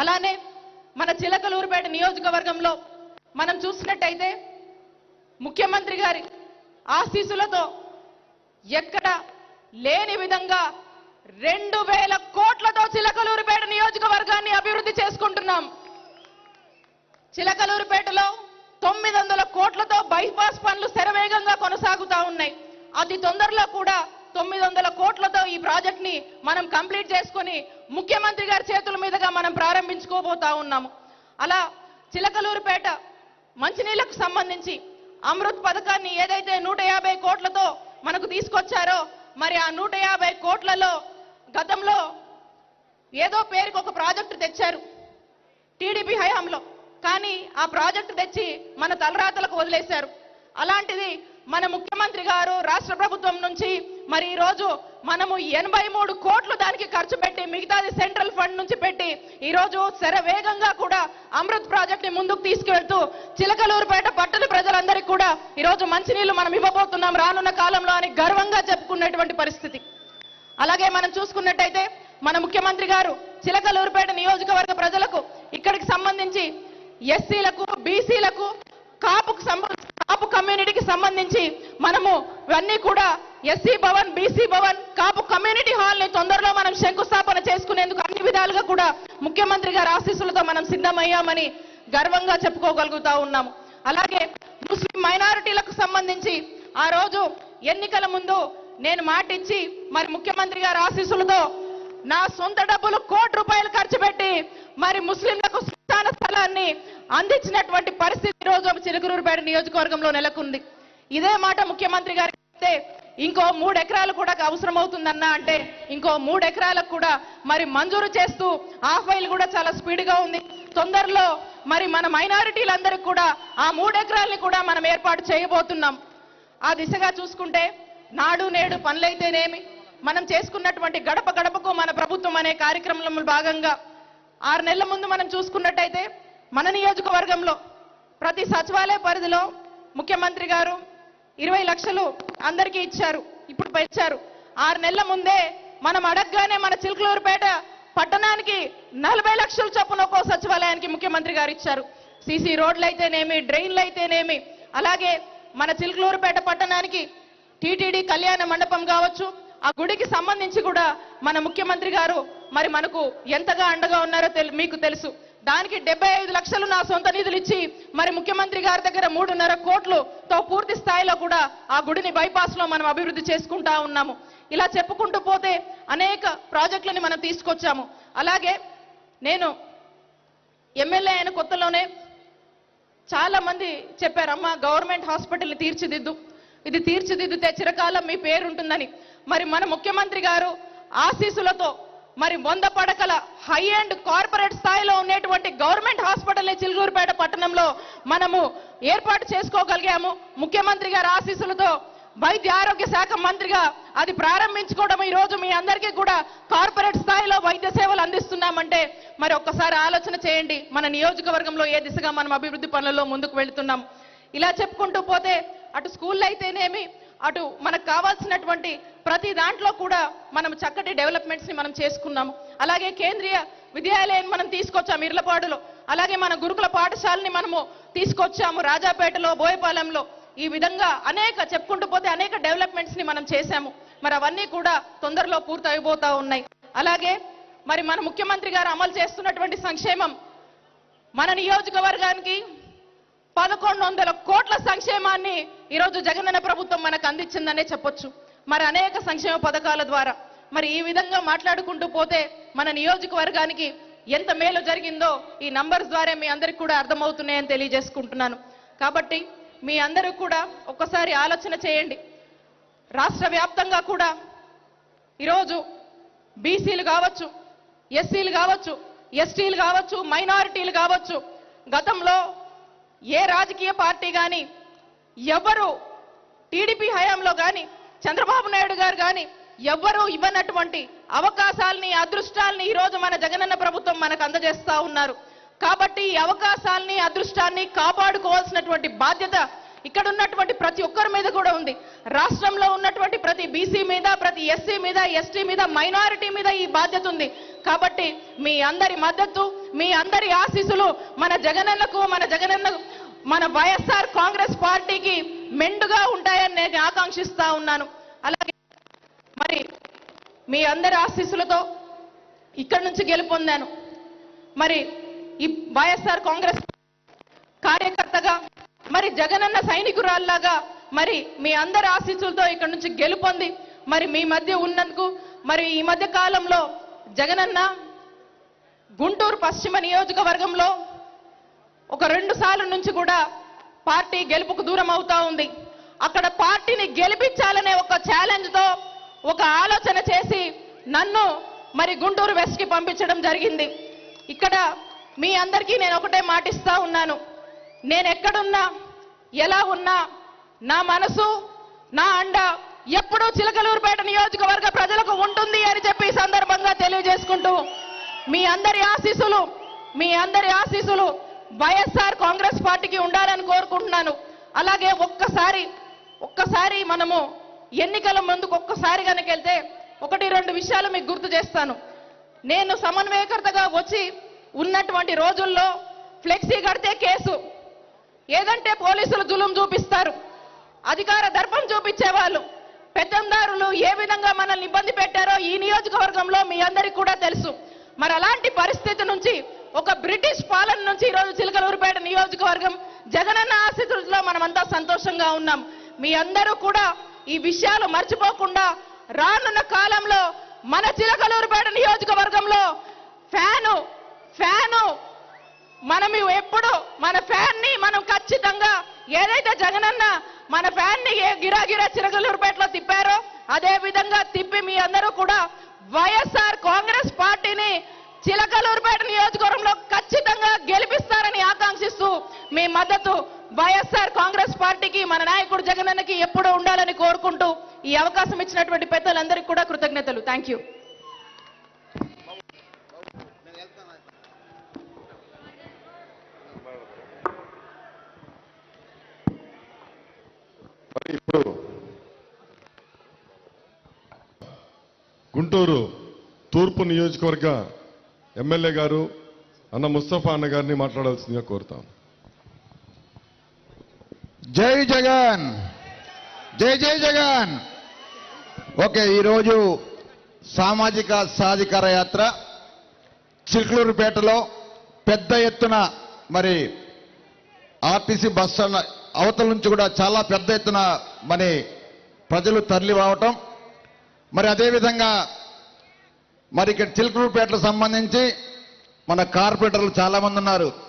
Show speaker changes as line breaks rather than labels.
అలానే మన చిలకలూరుపేట నియోజకవర్గంలో మనం చూసినట్టయితే ముఖ్యమంత్రి గారి ఆశీస్సులతో ఎక్కడ లేని విధంగా రెండు వేల కోట్లతో చిలకలూరుపేట నియోజకవర్గాన్ని అభివృద్ధి చేసుకుంటున్నాం. చిలకలూరుపేటలో తొమ్మిది వందల కోట్లతో బైపాస్ పనులు శరవేగంగా కొనసాగుతా ఉన్నాయి. అతి తొందరలో కూడా తొమ్మిది వందల కోట్లతో ఈ ప్రాజెక్ట్ని మనం కంప్లీట్ చేసుకొని ముఖ్యమంత్రి గారి చేతుల మీదుగా మనం ప్రారంభించుకోబోతా ఉన్నాము. అలా చిలకలూరుపేట మంచినీళ్ళకు సంబంధించి అమృత్ పథకాన్ని ఏదైతే నూట యాభై కోట్లతో మనకు తీసుకొచ్చారో మరి ఆ నూట యాభై కోట్లలో గతంలో ఏదో పేరుకు ఒక ప్రాజెక్టు తెచ్చారు టీడీపీ హయాంలో. కానీ ఆ ప్రాజెక్టు తెచ్చి మన తలరాతలకు వదిలేశారు. అలాంటిది మన ముఖ్యమంత్రి గారు రాష్ట్ర ప్రభుత్వం నుంచి మరి ఈరోజు మనము ఎనభై మూడు కోట్లు దానికి ఖర్చు పెట్టి మిగతాది సెంట్రల్ ఫండ్ నుంచి పెట్టి ఈరోజు శరవేగంగా కూడా అమృత్ ప్రాజెక్ట్ని ముందుకు తీసుకువెళ్తూ చిలకలూరుపేట పట్టణ ప్రజలందరికీ కూడా ఈరోజు మంచినీళ్ళు మనం ఇవ్వబోతున్నాం రానున్న కాలంలో అని గర్వంగా చెప్పుకునేటువంటి పరిస్థితి. అలాగే మనం చూసుకున్నట్టయితే మన ముఖ్యమంత్రి గారు చిలకలూరుపేట నియోజకవర్గ ప్రజలకు ఇక్కడికి సంబంధించి ఎస్సీలకు బీసీలకు కాపుకు సంబ- కాపు కమ్యూనిటీకి సంబంధించి మనము ఇవన్నీ కూడా SC Bhavan BC Bhavan Kapu community హాల్ని తొందరలో మనం శంకుస్థాపన చేసుకునేందుకు అన్ని విధాలుగా కూడా ముఖ్యమంత్రి గారి ఆశీస్సులతో మనం సిద్ధమయ్యామని గర్వంగా చెప్పుకోగలుగుతా ఉన్నాము. అలాగే ముస్లిం మైనారిటీలకు సంబంధించి ఆ రోజు ఎన్నికల ముందు నేను మాటిచ్చి మరి ముఖ్యమంత్రి గారి ఆశీస్సులతో నా సొంత డబ్బులు కోటి రూపాయలు ఖర్చు పెట్టి మరి ముస్లింలకు స్థాన స్థలాన్ని అందించినటువంటి పరిస్థితి ఈ రోజు చిలుకూరుపేట నియోజకవర్గంలో నెలకొంది. ఇదే మాట ముఖ్యమంత్రి గారికి చెప్తే ఇంకో మూడు ఎకరాలు కూడా అవసరం అవుతుందన్నా అంటే ఇంకో మూడు ఎకరాలకు కూడా మరి మంజూరు చేస్తూ ఆ ఫైల్ కూడా చాలా స్పీడ్గా ఉంది. తొందరలో మరి మన మైనారిటీలందరికీ కూడా ఆ మూడు ఎకరాలని కూడా మనం ఏర్పాటు చేయబోతున్నాం. ఆ దిశగా చూసుకుంటే నాడు నేడు పనులైతేనేమి మనం చేసుకున్నటువంటి గడప గడపకు మన ప్రభుత్వం అనే కార్యక్రమంలో భాగంగా ఆరు నెలల ముందు మనం చూసుకున్నట్టయితే మన నియోజకవర్గంలో ప్రతి సచివాలయ పరిధిలో ముఖ్యమంత్రి గారు ఇరవై లక్షలు అందరికీ ఇచ్చారు ఇప్పుడు పెంచారు. ఆరు నెలల ముందే మనం అడగగానే మన చిలుకలూరుపేట పట్టణానికి నలభై లక్షల చొప్పున ఒక్కో సచివాలయానికి ముఖ్యమంత్రి గారు ఇచ్చారు. సీసీ రోడ్లు అయితేనేమి డ్రైన్లు అయితేనేమి అలాగే మన చిలుకలూరుపేట పట్టణానికి టీటీడీ కళ్యాణ మండపం కావచ్చు ఆ గుడికి సంబంధించి కూడా మన ముఖ్యమంత్రి గారు మరి మనకు ఎంతగా అండగా ఉన్నారో మీకు తెలుసు. దానికి డెబ్బై ఐదు లక్షలు నా సొంత నిధులు ఇచ్చి మరి ముఖ్యమంత్రి గారి దగ్గర మూడున్నర కోట్లుతో పూర్తి స్థాయిలో కూడా ఆ గుడిని బైపాస్లో మనం అభివృద్ధి చేసుకుంటా ఉన్నాము. ఇలా చెప్పుకుంటూ పోతే అనేక ప్రాజెక్టులని మనం తీసుకొచ్చాము. అలాగే నేను ఎమ్మెల్యే అయిన కొత్తలోనే చాలా మంది చెప్పారమ్మా గవర్నమెంట్ హాస్పిటల్ తీర్చిదిద్దు. ఇది తీర్చిదిద్దితే చిరకాలం మీ పేరుంటుందని. మరి మన ముఖ్యమంత్రి గారు ఆశీసులతో మరి వంద పడకల హై అండ్ కార్పొరేట్ స్థాయిలో ఉండేటువంటి గవర్నమెంట్ హాస్పిటల్ని చిలుగురుపేట పట్టణంలో మనము ఏర్పాటు చేసుకోగలిగాము. ముఖ్యమంత్రి గారి ఆశీస్సులతో వైద్య ఆరోగ్య శాఖ మంత్రిగా అది ప్రారంభించుకోవడం ఈ రోజు మీ అందరికీ కూడా కార్పొరేట్ స్థాయిలో వైద్య సేవలు అందిస్తున్నామంటే మరి ఒక్కసారి ఆలోచన చేయండి. మన నియోజకవర్గంలో ఏ దిశగా మనం అభివృద్ధి పనులలో ముందుకు వెళుతున్నాం. ఇలా చెప్పుకుంటూ పోతే అటు స్కూల్లో అయితేనేమి అటు మనకు కావాల్సినటువంటి ప్రతి దాంట్లో కూడా మనం చక్కటి డెవలప్మెంట్స్ని మనం చేసుకున్నాము. అలాగే కేంద్రీయ విద్యాలయం మనం తీసుకొచ్చాము ఇర్లపాడులో. అలాగే మన గురుకుల పాఠశాలని మనము తీసుకొచ్చాము రాజాపేటలో బోయపాలెంలో. ఈ విధంగా అనేక చెప్పుకుంటూ పోతే అనేక డెవలప్మెంట్స్ని మనం చేశాము. మరి అవన్నీ కూడా తొందరలో పూర్తయిపోతా ఉన్నాయి. అలాగే మరి మన ముఖ్యమంత్రి గారు అమలు చేస్తున్నటువంటి సంక్షేమం మన నియోజకవర్గానికి పదకొండు వందల కోట్ల సంక్షేమాన్ని ఈరోజు జగనన్న ప్రభుత్వం మనకు అందించిందనే చెప్పొచ్చు. మరి అనేక సంక్షేమ పథకాల ద్వారా మరి ఈ విధంగా మాట్లాడుకుంటూ పోతే మన నియోజకవర్గానికి ఎంత మేలు జరిగిందో ఈ నంబర్స్ ద్వారా మీ అందరికి కూడా అర్థమవుతున్నాయని తెలియజేసుకుంటున్నాను. కాబట్టి మీ అందరూ కూడా ఒక్కసారి ఆలోచన చేయండి. రాష్ట్ర వ్యాప్తంగా కూడా ఈరోజు బీసీలు కావచ్చు ఎస్సీలు కావచ్చు ఎస్టీలు కావచ్చు మైనారిటీలు కావచ్చు గతంలో ఏ రాజకీయ పార్టీ కానీ ఎవరు టీడీపీ హయాంలో కానీ చంద్రబాబు నాయుడు గారు కానీ ఎవ్వరూ ఇవ్వనటువంటి అవకాశాలని అదృష్టాల్ని ఈ రోజు మన జగనన్న ప్రభుత్వం మనకు అందజేస్తా ఉన్నారు. కాబట్టి ఈ అవకాశాల్ని అదృష్టాన్ని కాపాడుకోవాల్సినటువంటి బాధ్యత ఇక్కడ ఉన్నటువంటి ప్రతి ఒక్కరి మీద కూడా ఉంది. రాష్ట్రంలో ఉన్నటువంటి ప్రతి బీసీ మీద ప్రతి ఎస్సీ మీద ఎస్టీ మీద మైనారిటీ మీద ఈ బాధ్యత ఉంది. కాబట్టి మీ అందరి మద్దతు మీ అందరి ఆశీస్సులు మన జగనన్నకు మన జగనన్న మన వైఎస్ఆర్ కాంగ్రెస్ పార్టీకి మెండుగా ఉంటాయని నేను ఆకాంక్షిస్తా ఉన్నాను. అలాగే మరి మీ అందరి ఆశీస్సులతో ఇక్కడి నుంచి గెలుపొందాను. మరి ఈ వైఎస్ఆర్ కాంగ్రెస్ కార్యకర్తగా మరి జగనన్న సైనికురాల్లాగా మరి మీ అందరి ఆశీస్సులతో ఇక్కడ నుంచి గెలుపొంది మరి మీ మధ్య ఉన్నందుకు మరి ఈ మధ్య కాలంలో జగనన్న గుంటూరు పశ్చిమ నియోజకవర్గంలో ఒక రెండు సార్లు నుంచి కూడా పార్టీ గెలుపుకు దూరం అవుతా ఉంది. అక్కడ పార్టీని గెలిపించాలనే ఒక ఛాలెంజ్తో ఒక ఆలోచన చేసి నన్ను మరి గుంటూరు వెస్ట్కి పంపించడం జరిగింది. ఇక్కడ మీ అందరికీ నేను ఒకటే మాటిస్తా ఉన్నాను. నేను ఎక్కడున్నా ఎలా ఉన్నా నా మనసు నా అండ ఎప్పుడూ చిలకలూరుపేట నియోజకవర్గ ప్రజలకు ఉంటుంది అని చెప్పి సందర్భంగా తెలియజేసుకుంటూ మీ అందరి ఆశీస్సులు మీ అందరి ఆశీస్సులు వైఎస్ఆర్ కాంగ్రెస్ పార్టీకి ఉండాలని కోరుకుంటున్నాను. అలాగే ఒక్కసారి ఒక్కసారి మనము ఎన్నికల ముందుకు ఒక్కసారి కనుక వెళ్తే ఒకటి రెండు విషయాలు మీకు గుర్తు చేస్తాను. నేను సమన్వయకర్తగా వచ్చి ఉన్నటువంటి రోజుల్లో ఫ్లెక్సీ కడితే కేసు. ఏదంటే పోలీసులు జులుం చూపిస్తారు. అధికార దర్పం చూపించేవాళ్ళు. పెత్తందారులు ఏ విధంగా మనల్ని ఇబ్బంది పెట్టారో ఈ నియోజకవర్గంలో మీ అందరికీ కూడా తెలుసు. మరి అలాంటి పరిస్థితి నుంచి ఒక బ్రిటిష్ పాలన నుంచి ఈరోజు చిలకలూరుపేట నియోజకవర్గం జగనన్న ఆశీస్సులో మనమంతా సంతోషంగా ఉన్నాం. మీ అందరూ కూడా ఈ విషయాలు మర్చిపోకుండా రానున్న కాలంలో మన చిలకలూరుపేట నియోజకవర్గంలో ఫ్యాను ఫ్యాను మనం ఎప్పుడు మన ఫ్యాన్ని మనం ఖచ్చితంగా ఏదైతే జగనన్న మన ఫ్యాన్ని ఏ గిరాగిరా చిరగలూరుపేటలో తిప్పారో అదే విధంగా తిప్పి మీ అందరూ కూడా వైఎస్ఆర్ కాంగ్రెస్ పార్టీని చిలకలూరుపేట నియోజకవర్గంలో ఖచ్చితంగా గెలిపిస్తారని ఆకాంక్షిస్తూ మీ మద్దతు వైఎస్ఆర్ కాంగ్రెస్ పార్టీకి మన నాయకుడు జగనన్నకి ఎప్పుడూ ఉండాలని కోరుకుంటూ ఈ అవకాశం ఇచ్చినటువంటి పెద్దలందరికీ కూడా కృతజ్ఞతలు. థ్యాంక్ యూ
ఇప్పుడు గుంటూరు తూర్పు నియోజకవర్గ ఎమ్మెల్యే గారు అన్న ముస్తఫా అన్న గారిని మాట్లాడాల్సిందిగా కోరుతాం.
జై జగన్. జై జై జగన్. ఓకే ఈరోజు సామాజిక సాధికార యాత్ర చిలుకలూరుపేటలో పెద్ద ఎత్తున మరి ఆర్టీసీ బస్సు అవతల నుంచి కూడా చాలా పెద్ద ఎత్తున మరి ప్రజలు తరలి రావటం. మరి అదేవిధంగా మరి ఇక్కడ చిలుకలూరుపేటకు సంబంధించి మన కార్పొరేటర్లు చాలామంది ఉన్నారు.